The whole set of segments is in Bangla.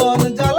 bottom down.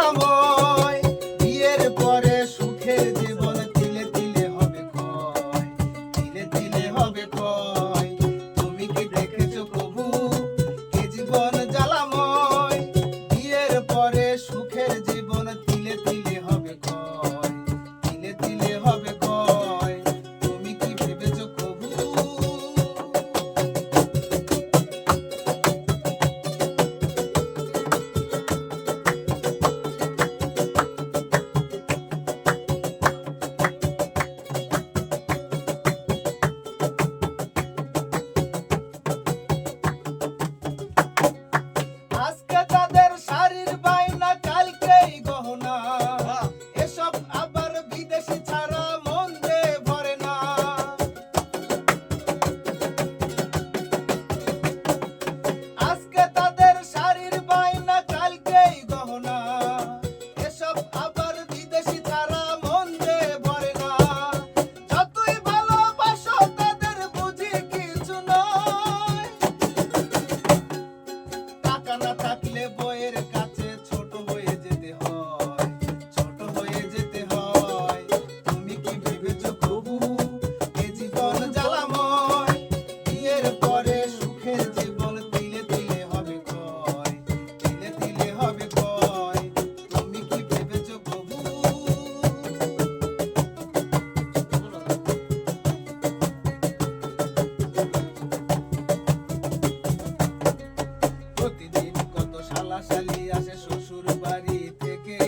শালি আসে শ্বশুর বাড়ি থেকে।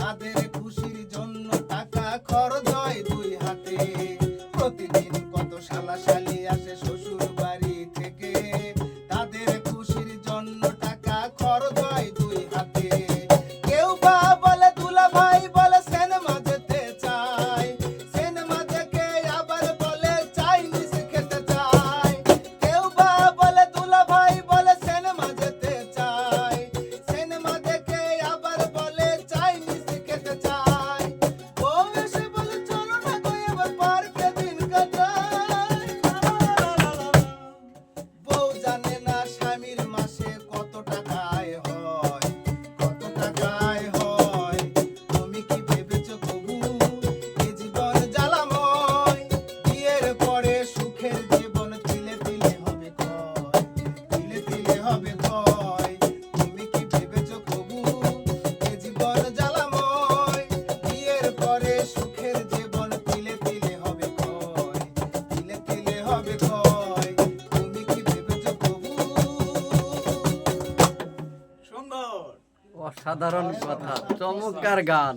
তাদের খুশির জন্য টাকা খরচ অসাধারণ কথা চমৎকার গান।